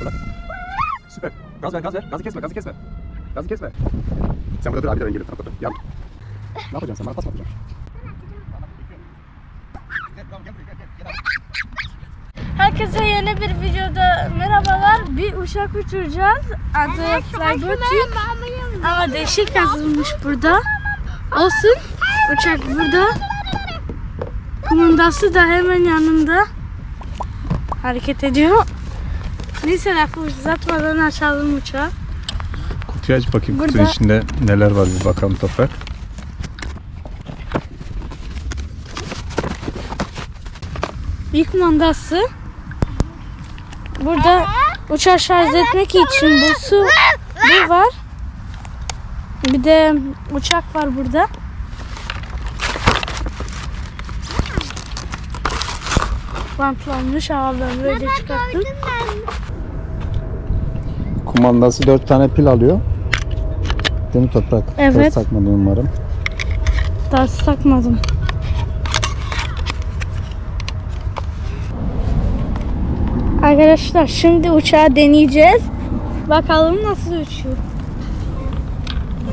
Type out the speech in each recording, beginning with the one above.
Fırlat. Süper. Gaz ver, gaz ver. Gazı kesme, gazı kesme. Gazı kesme. Sen burada dur abi de ben geliyorum. Tamam, dur. Yan. Ne yapacaksın sen? Bana pas mı atacaksın? Herkese yeni bir videoda merhabalar. Bir uçak uçuracağız. Adı Flybotik. Ama değişik yazılmış burada. Olsun. Uçak burada. Kumandası da hemen yanında. Hareket ediyor. Neyse lafı uzatmadan açalım uçağı. Kutuyu aç bakayım. Burada. Kutunun içinde neler var bir bakalım toprak. Bir kumandası. Burada uçağı şarj etmek için bu su bu var. Bir de uçak var burada. Bantlanmış havalarını böyle çıkarttım. Kumandası 4 tane pil alıyor. Değil mi toprak? Evet. Ters takmadın umarım. Ders takmadım. Arkadaşlar şimdi uçağı deneyeceğiz. Bakalım nasıl uçuyor.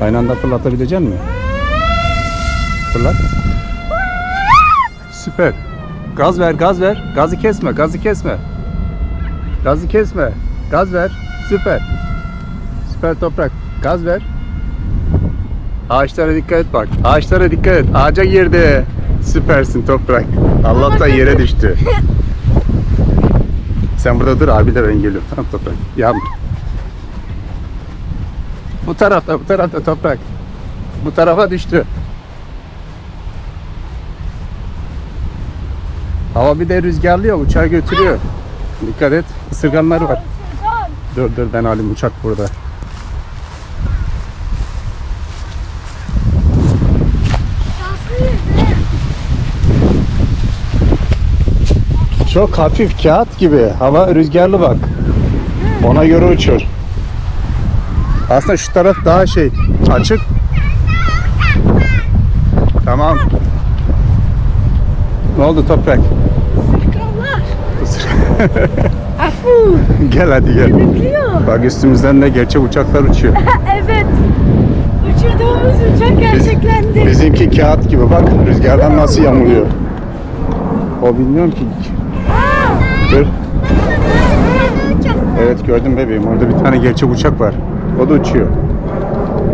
Aynı anda fırlatabilecek misin? Fırlat. Süper. Gaz ver, gaz ver. Gazı kesme, gazı kesme. Gazı kesme. Gaz ver. Süper. Süper toprak. Gaz ver. Ağaçlara dikkat et bak. Ağaçlara dikkat et. Ağaca girdi. Süpersin toprak. Allah'tan yere düştü. Sen burada dur abi de ben geliyorum. Tamam toprak. Yan. Bu tarafta, bu tarafta toprak. Bu tarafa düştü. Hava bir de rüzgarlıyor, uçağı götürüyor. Dikkat et, ısırganlar var. Dur dur ben alayım uçak burada. Çok hafif kağıt gibi. Hava rüzgarlı bak. Ona göre uçur. Aslında şu taraf daha şey açık. Tamam. Ne oldu toprak? Afu gel hadi gel. Bak üstümüzden de gerçek uçaklar uçuyor. evet. Uçurduğumuz uçak gerçeklendi. Bizimki kağıt gibi bak rüzgardan nasıl yamuluyor. O bilmiyorum ki. Dur. Evet gördüm bebeğim. Orada bir tane gerçek uçak var. O da uçuyor.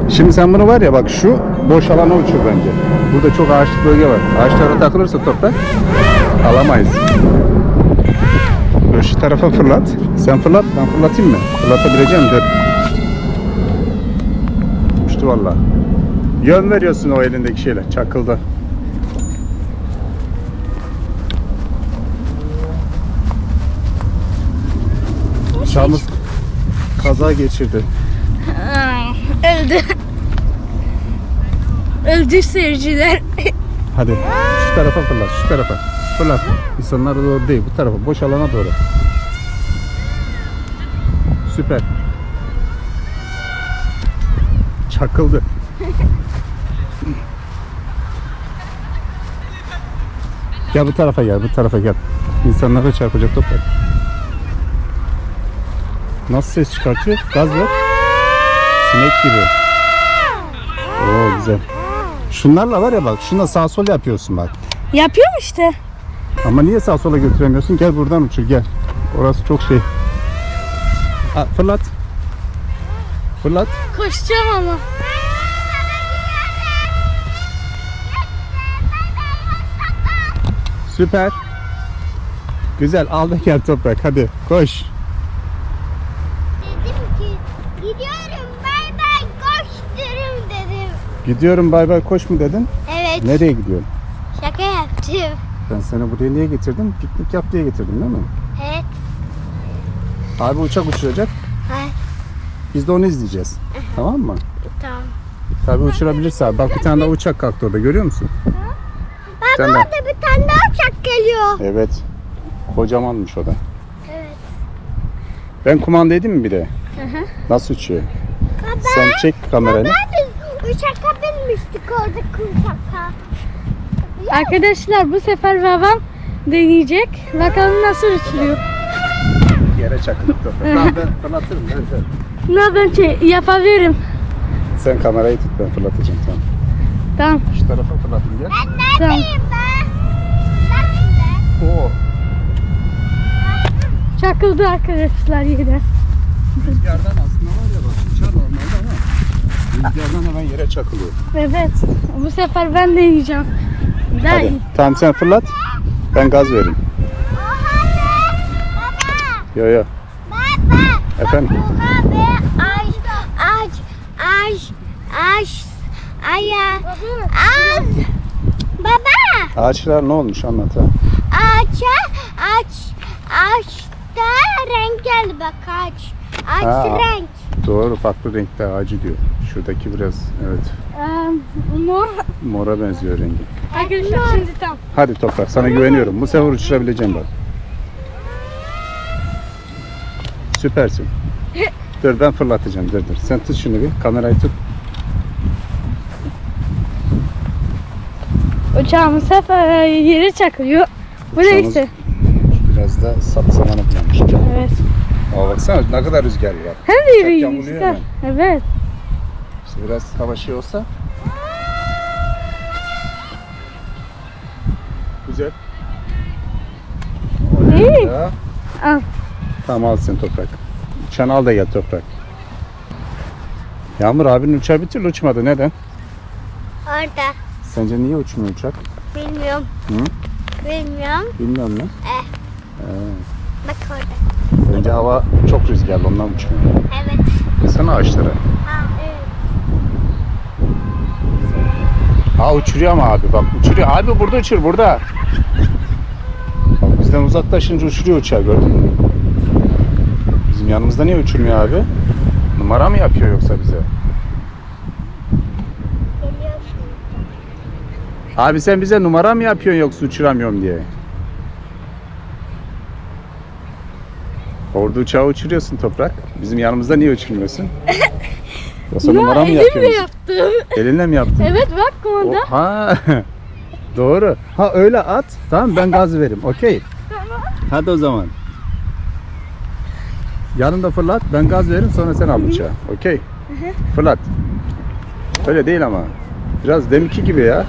Şimdi sen bunu var ya bak şu boş alana uçur bence. Burada çok ağaçlık bölge var. Ağaçlara takılırsa toprak alamayız. Dur şu tarafa fırlat. Sen fırlat ben fırlatayım mı? Fırlatabileceğim dur. Uçtu vallahi. Yön veriyorsun o elindeki şeyle. Çakıldı. Uçağımız kaza geçirdi. Öldü. Öldü seyirciler. Hadi şu tarafa fırlat, şu tarafa. Fırlat. İnsanlara doğru değil, bu tarafa. Boş alana doğru. Süper. Çakıldı. gel bu tarafa gel, bu tarafa gel. İnsanlara çarpacak toprak. Nasıl ses çıkartıyor? Gaz ver. Sinek gibi. Oo güzel. Şunlarla var ya bak, şuna sağ sol yapıyorsun bak. Yapıyorum işte. Ama niye sağ sola götüremiyorsun? Gel buradan uçur gel. Orası çok şey. Ha, fırlat. Fırlat. Koşacağım ama. Süper. Güzel al da gel toprak hadi koş. Dedim ki gidiyorum bay bay koşturum dedim. Gidiyorum bay bay koş mu dedin? Evet Nereye gidiyorsun? şaka yaptım. Ben seni buraya niye getirdim? Piknik yap diye getirdim değil mi? Evet. Abi uçak uçuracak. Hayır. Biz de onu izleyeceğiz. tamam mı? Tamam. Tabii uçurabilirse abi. Bak bir tane daha uçak kalktı orada görüyor musun? Bak Sen de. orada bir tane daha uçak geliyor. Evet. Kocamanmış o da. Evet. Ben kumanda edeyim mi bir de? Nasıl uçuyor? Baba. Sen çek kamerayı. Biz uçaka binmiştik oradaki uçaka. Arkadaşlar bu sefer babam deneyecek. Bakalım nasıl uçuruyor. Yere çakılıp. Tamam ben fırlatırım. Ben, ben. Ne ben şey yapabilirim. Sen kamerayı tut ben fırlatacağım tamam. Tamam. Şu tarafa fırlatayım gel. Tamam. Neredeyim ben? Nerede? Oo. Çakıldı arkadaşlar yine. Rüzgardan aslında var ya bak uçar normalde ama rüzgardan hemen yere çakılıyor. Evet. Bu sefer ben deneyeceğim. Daha Hadi. iyi. Tamam sen fırlat. Ben gaz vereyim. Baba. Yo yo. Baba. Efendim? Oha be. Ağaç. Ağaç. Ağaç. Ağaç. Aya. Ağaç. Baba. Ağaçlar ne olmuş anlat ha. Ağaça. Ağaç. Ağaçta renk geldi bak ağaç. Ağaç Ha. renk. Doğru farklı renkte ağacı diyor. Şuradaki biraz evet mor. mora benziyor rengi. Arkadaşlar şimdi tam. Hadi toprak sana güveniyorum. Bu sefer uçurabileceğim bak. Süpersin. Dur ben fırlatacağım dur dur. Sen tut şunu bir kamerayı tut. Uçağımız sefer yere çakılıyor. Bu Uçağımız- neyse. Biraz da sap samanı bulanmış. Evet. Aa baksana ne kadar rüzgar var. Hem de Uçak rüzgar. Evet. Biraz hava şey olsa. Güzel. İyi. Ya. Al. Tamam al sen toprak. Uçağını al da gel toprak. Yağmur abinin uçağı bir türlü uçmadı. Neden? Orada. Sence niye uçmuyor uçak? Bilmiyorum. Hı? Bilmiyorum. Bilmiyorum lan. Eh. Ee, Bak orada. bence hava çok rüzgarlı ondan uçmuyor. Evet. Baksana ağaçlara. Ha, evet. Ha uçuruyor ama abi bak uçuruyor. Abi burada uçur burada. Bak bizden uzaklaşınca uçuruyor uçağı gördün mü? Bizim yanımızda niye uçurmuyor abi? Numara mı yapıyor yoksa bize? Abi sen bize numara mı yapıyorsun yoksa uçuramıyorum diye? Orada uçağı uçuruyorsun toprak. Bizim yanımızda niye uçurmuyorsun? Yoksa numara mı elimle yapıyorsun? yaptım. Elinle mi yaptın? Evet bak kumanda. O- ha. Doğru. Ha öyle at. Tamam ben gaz veririm. Okey. Hadi o zaman. Yanında fırlat. Ben gaz veririm sonra sen al uçağı. Okey. Fırlat. Öyle değil ama. Biraz deminki gibi ya.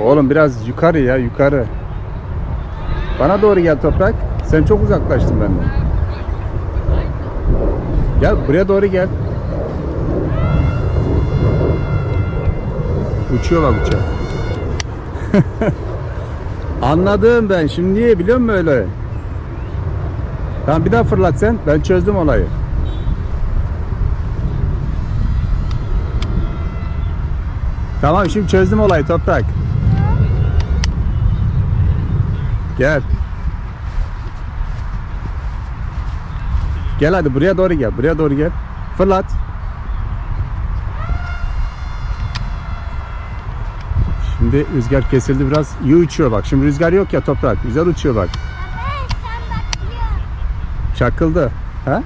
Oğlum biraz yukarı ya yukarı. Bana doğru gel toprak. Sen çok uzaklaştın benden. Gel buraya doğru gel. Uçuyor bak uçak. Anladım ben. Şimdi niye biliyor musun öyle? Tamam bir daha fırlat sen. Ben çözdüm olayı. Tamam şimdi çözdüm olayı toprak. Gel. Gel hadi buraya doğru gel. Buraya doğru gel. Fırlat. Şimdi rüzgar kesildi biraz. İyi uçuyor bak. Şimdi rüzgar yok ya toprak. Güzel uçuyor bak. Baba sen bakıyor. Çakıldı. Ha?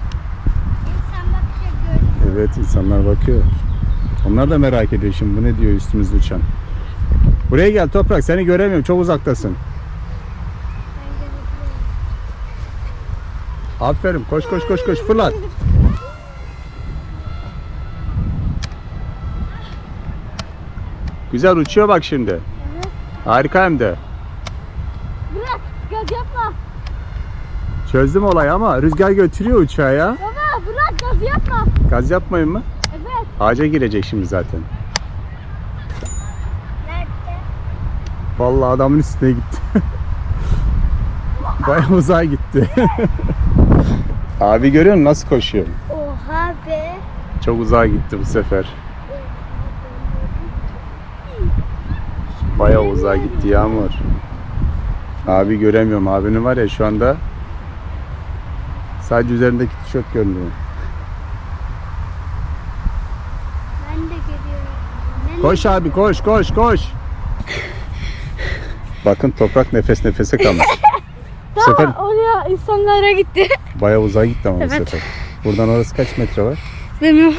İnsan bakıyor. Evet insanlar bakıyor. Onlar da merak ediyor şimdi bu ne diyor üstümüzde uçan. Buraya gel toprak seni göremiyorum çok uzaktasın. Ben görebiliyorum. Aferin koş koş koş koş fırlat. Güzel uçuyor bak şimdi. Harika hem de. Bırak gaz yapma. Çözdüm olayı ama rüzgar götürüyor uçağı ya. Baba bırak gaz yapma. Gaz yapmayın mı? Evet. Ağaca girecek şimdi zaten. Nerede? Vallahi adamın üstüne gitti. Bayağı uzağa gitti. Abi görüyor musun nasıl koşuyor? Oha be. Çok uzağa gitti bu sefer. Bayağı uzağa gitti Yağmur. Abi göremiyorum. Abinin var ya şu anda sadece üzerindeki tişört görünüyor. Ben de görüyorum. Ben de Koş abi koş koş koş. Bakın toprak nefes nefese kalmış. Bu sefer Tamam oraya insanlara gitti. bayağı uzağa gitti ama bu Evet. sefer. Buradan orası kaç metre var? Bilmiyorum.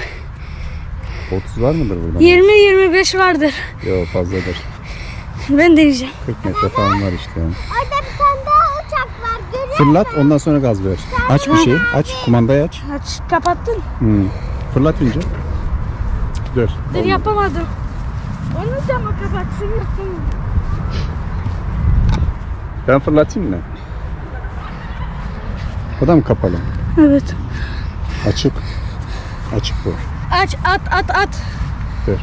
30 var mıdır buradan? 20-25 vardır. Yok fazladır. Ben deneyeceğim. 40 metre falan var işte yani. Orada bir tane daha Fırlat ondan sonra gaz ver. Aç bir şey. Aç. Kumandayı aç. Aç kapattın. Hmm. Fırlat önce. Dur. Dur Olmadı. yapamadım. Onu da mı kapatsın yapamadım. Ben fırlatayım mı? O da mı kapalı? Evet. Açık. Açık bu. Aç at at at. Dur.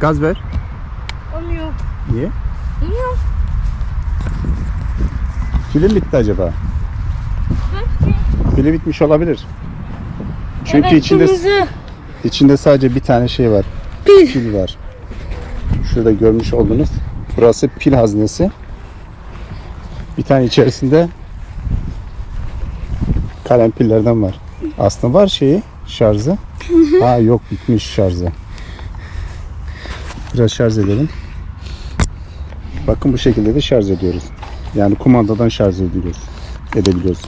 Gaz ver. Olmuyor. Niye? Olmuyor. Film bitti acaba? Pili bitmiş olabilir. Çünkü evet, içinde kırmızı. içinde sadece bir tane şey var. Pil. Pil var. Şurada görmüş olduğunuz. Burası pil haznesi. Bir tane içerisinde kalem pillerden var. Aslında var şeyi şarjı. ha yok bitmiş şarjı. Biraz şarj edelim. Bakın bu şekilde de şarj ediyoruz. Yani kumandadan şarj ediyoruz. Edebiliyoruz.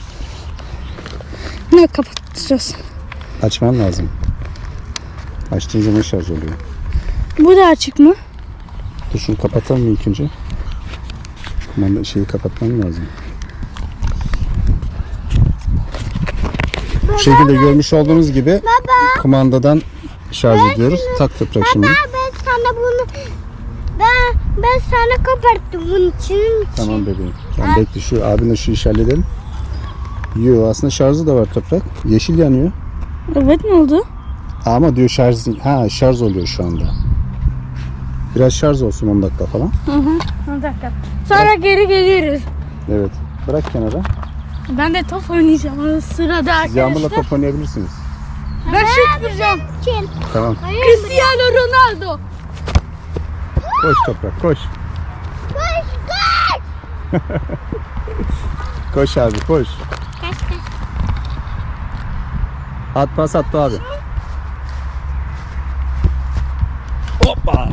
Ne kapatacağız? Açman lazım. Açtığın zaman şarj oluyor. Bu da açık mı? Dur şunu kapatalım mı ilk önce? Kumanda şeyi kapatmam lazım. Bu şekilde görmüş olduğunuz gibi kumandadan şarj ediyoruz. Tak toprak şimdi. Baba ben sana bunu ben ben sana kapattım bunun için. Tamam bebeğim. Tamam bekle şu abinle şu işi halledelim. Yo aslında şarjı da var toprak. Yeşil yanıyor. Evet ne oldu? Ama diyor şarj ha şarj oluyor şu anda. Biraz şarj olsun 10 dakika falan. Bir dakika. Sonra geri geliriz. Evet. Bırak kenara. Ben de top oynayacağım o sırada Siz Yağmurla arkadaşlar. top oynayabilirsiniz. Ben şut vuracağım. Için. Tamam. Cristiano Ronaldo. Koş toprak koş. Koş koş. Koş abi koş. Kaç kaç. At pas attı abi. Hoppa.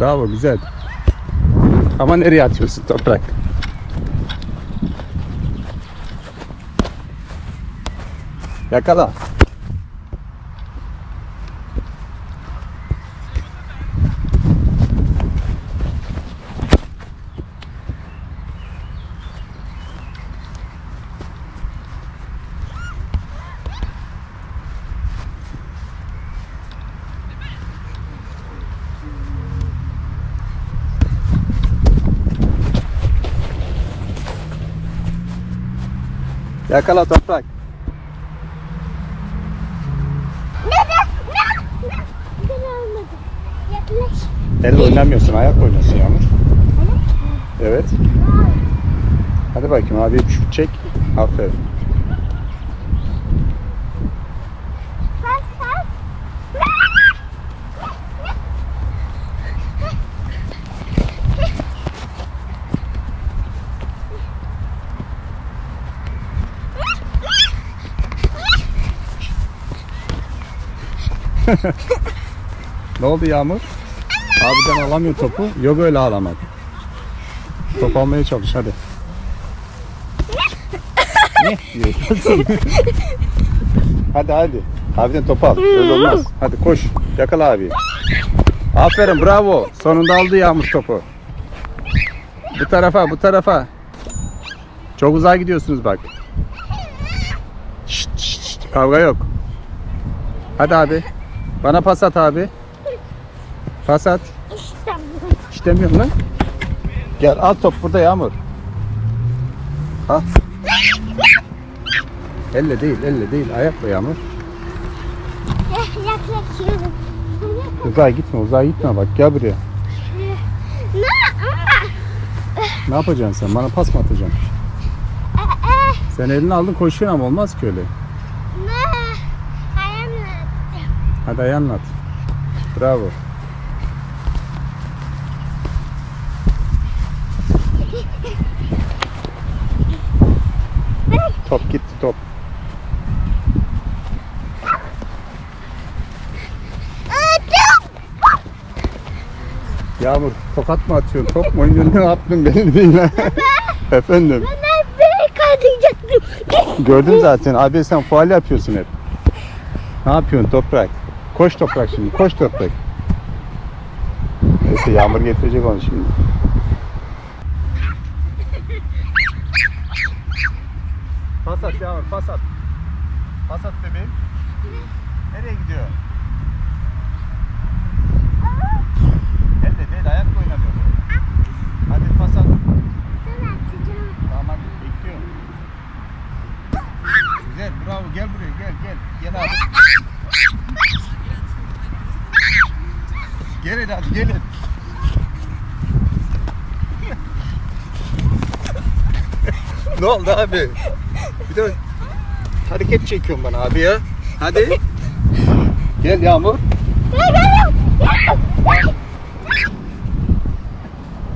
Bravo güzel. Ama nereye atıyorsun toprak? Yakala. Yakala toprak. Elle oynamıyorsun, ayakla oynuyorsun Yağmur. Evet. Hadi bakayım abi çek. Aferin. Pas pas. Ne oldu Yağmur? Abiden alamıyor topu. Yok öyle ağlamak. Top almaya çalış hadi. ne hadi hadi. Abiden topu al. Öyle olmaz. Hadi koş. Yakala abi. Aferin bravo. Sonunda aldı Yağmur topu. Bu tarafa bu tarafa. Çok uzağa gidiyorsunuz bak. Şşt, şşt. Kavga yok. Hadi abi. Bana pas at abi. Pas at. Bu. İstemiyorum lan. Gel al top burada Yağmur. Al. Elle değil, elle değil. Ayakla Yağmur. Yaklaşıyorum. Uzağa gitme, uzağa gitme bak. Gel buraya. Ne? Ne yapacaksın sen? Bana pas mı atacaksın? Eh, eh, Sen elini aldın koşuyorsun ama olmaz ki öyle. Ne? Ayağımla. Hadi ayağınla at. Bravo. Top gitti top. Yağmur tokat mı atıyorsun? Top mu oynuyorsun? Ne yaptın belli değil ha. Efendim. Ben bir kaydıracaktım. Gördüm zaten. Abi sen faal yapıyorsun hep. Ne yapıyorsun toprak? Koş toprak şimdi. Koş toprak. Neyse yağmur getirecek onu şimdi. Pas at yağmur pas at. Pas at bebeğim. Nereye gidiyor? Elle değil ayakla oynanıyor. Hadi pas at. Tamam hadi bekliyorum. Güzel bravo gel buraya gel gel. Gel abi. Gelin hadi gelin. ne oldu abi? Bir de hareket çekiyorsun bana abi ya. Hadi. Gel Yağmur.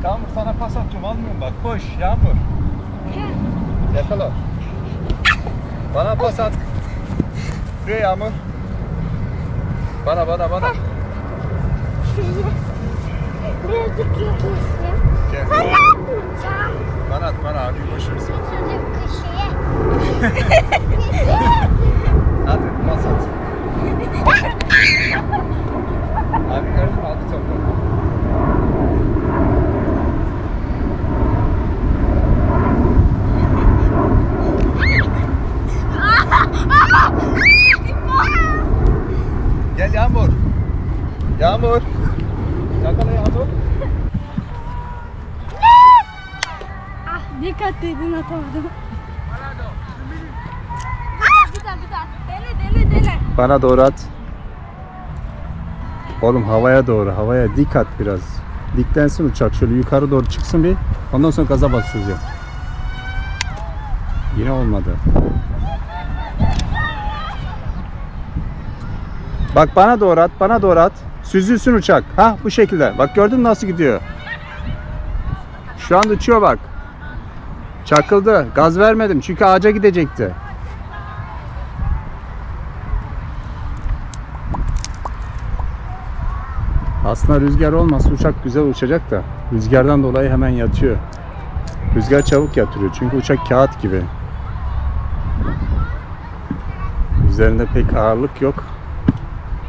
Yağmur sana pas atıyorum almıyorum bak koş Yağmur. Yakala. Bana pas at. Şuraya Yağmur. Bana bana bana. Birazcık yaklaştım. Gel. Ben yapmayacağım. Bana at bana abi koşursun. Çocuk köşeye. Hadi pas at. abi gördün mü aldı topu. Gel Yağmur. Yağmur. Yakala Yağmur. Dikkat edin atamadım. Bir daha bir daha. Dene dene dene. Bana doğru at. Oğlum havaya doğru, havaya dik at biraz. Diklensin uçak şöyle yukarı doğru çıksın bir. Ondan sonra gaza basacağım. Yine olmadı. Bak bana doğru at, bana doğru at. Süzülsün uçak. Ha bu şekilde. Bak gördün mü nasıl gidiyor? Şu an uçuyor bak. Çakıldı. Gaz vermedim çünkü ağaca gidecekti. Aslında rüzgar olmasa uçak güzel uçacak da rüzgardan dolayı hemen yatıyor. Rüzgar çabuk yatırıyor çünkü uçak kağıt gibi. Üzerinde pek ağırlık yok.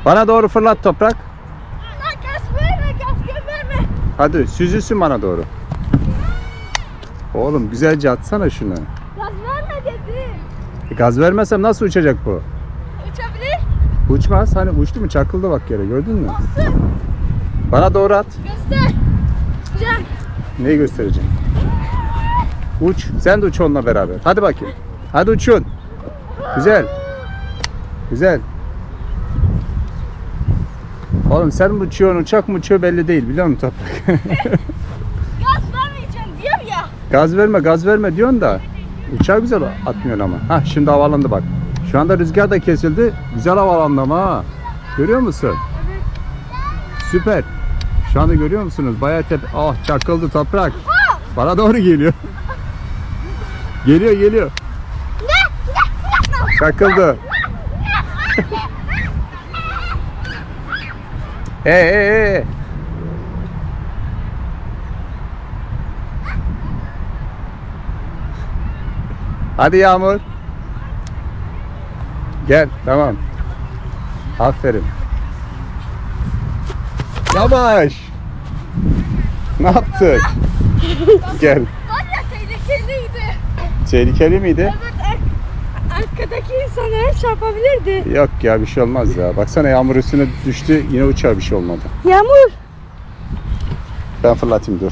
Bana doğru fırlat toprak. Lan gaz verme gaz verme. Hadi süzülsün bana doğru. Oğlum güzelce atsana şunu. Gaz verme dedi. E, gaz vermesem nasıl uçacak bu? Uçabilir. Uçmaz. Hani uçtu mu çakıldı bak yere gördün mü? Bana doğru at. Göster. Güzel. Neyi göstereceğim? Uç. Sen de uç onunla beraber. Hadi bakayım. Hadi uçun. Güzel. Güzel. Oğlum sen mi uçuyorsun, uçak mı uçuyor belli değil biliyor musun Toprak? Gaz vermeyeceğim diyorum ya. gaz verme, gaz verme diyorsun da uçağı güzel atmıyorsun ama. Ha şimdi havalandı bak. Şu anda rüzgar da kesildi. Güzel havalandı ama ha. Görüyor musun? Süper. Şu anda görüyor musunuz? Bayağı tepe... Ah çakıldı toprak. Bana doğru geliyor. geliyor geliyor. Çakıldı. Hey hey hey. Hadi Yağmur. Gel tamam. Aferin. Yavaş. Ne yaptık? Gel. Var ya tehlikeliydi. Tehlikeli miydi? Evet arkadaki insanlara çarpabilirdi. Yok ya bir şey olmaz ya. Baksana yağmur üstüne düştü yine uçağa bir şey olmadı. Yağmur. Ben fırlatayım dur.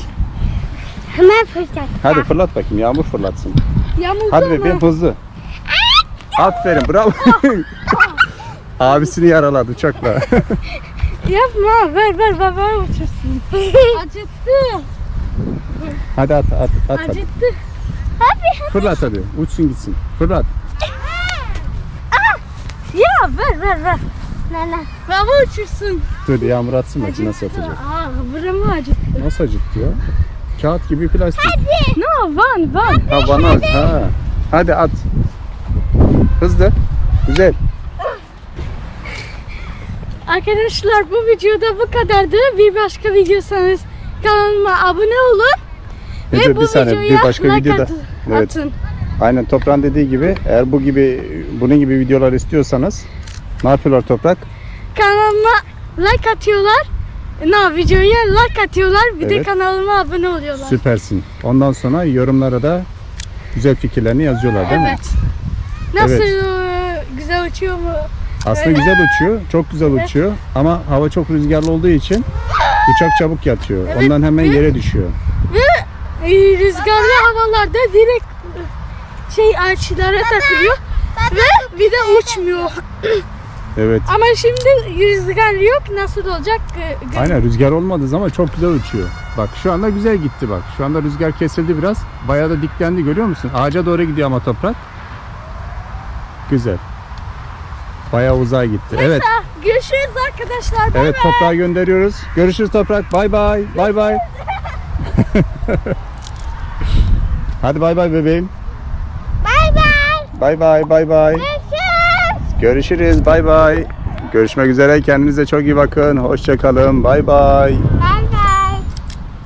Hemen fırsat. Hadi fırlat bakayım yağmur fırlatsın. Yağmur Hadi bebeğim hızlı. Aferin bravo. Abisini yaraladı uçakla. Yapma ver ver baba uçursun. Acıttı. hadi at at at. hadi. Acıttı. Fırlat hadi. Uçsun gitsin. Fırlat. Ver ver ver. Nana. Baba uçursun. Dur yağmur atsın bakayım nasıl atacak. Aa buramı acıttı. Nasıl acıttı ya? Kağıt gibi plastik. No van van. Ha bana at. Ha. Hadi at. Hızlı. Güzel. Arkadaşlar bu videoda bu kadardı. Bir başka videosanız kanalıma abone olun. Ne Ve dur, bu bir saniye, bir başka videoda- atın. Evet. Aynen toprağın dediği gibi eğer bu gibi bunun gibi videolar istiyorsanız ne yapıyorlar toprak? Kanalıma like atıyorlar. Ne videoya like atıyorlar. Bir de Evet. kanalıma abone oluyorlar. Süpersin. Ondan sonra yorumlara da güzel fikirlerini yazıyorlar değil mi? Evet. Nasıl Evet. güzel uçuyor mu? Aslında Öyle. güzel uçuyor. Çok güzel Evet. uçuyor. Ama hava çok rüzgarlı olduğu için uçak çabuk yatıyor. Evet. Ondan hemen yere düşüyor. E, rüzgarlı havalarda direkt şey ağaçlara takılıyor ve bir de uçmuyor. Evet. Ama şimdi rüzgar yok. Nasıl olacak? Gö- Aynen rüzgar olmadığı zaman çok güzel uçuyor. Bak şu anda güzel gitti bak. Şu anda rüzgar kesildi biraz. Bayağı da diklendi görüyor musun? Ağaca doğru gidiyor ama toprak. Güzel. Bayağı uzağa gitti. Evet. Görüşürüz arkadaşlar. Bay Evet bay. toprağa gönderiyoruz. Görüşürüz toprak. Bay bay. Bay bay. Hadi bay bay bebeğim. Bay bay. Bay bay bay bay. Görüşürüz. Bay bay. Görüşmek üzere. Kendinize çok iyi bakın. Hoşça kalın. Bay bay. Bay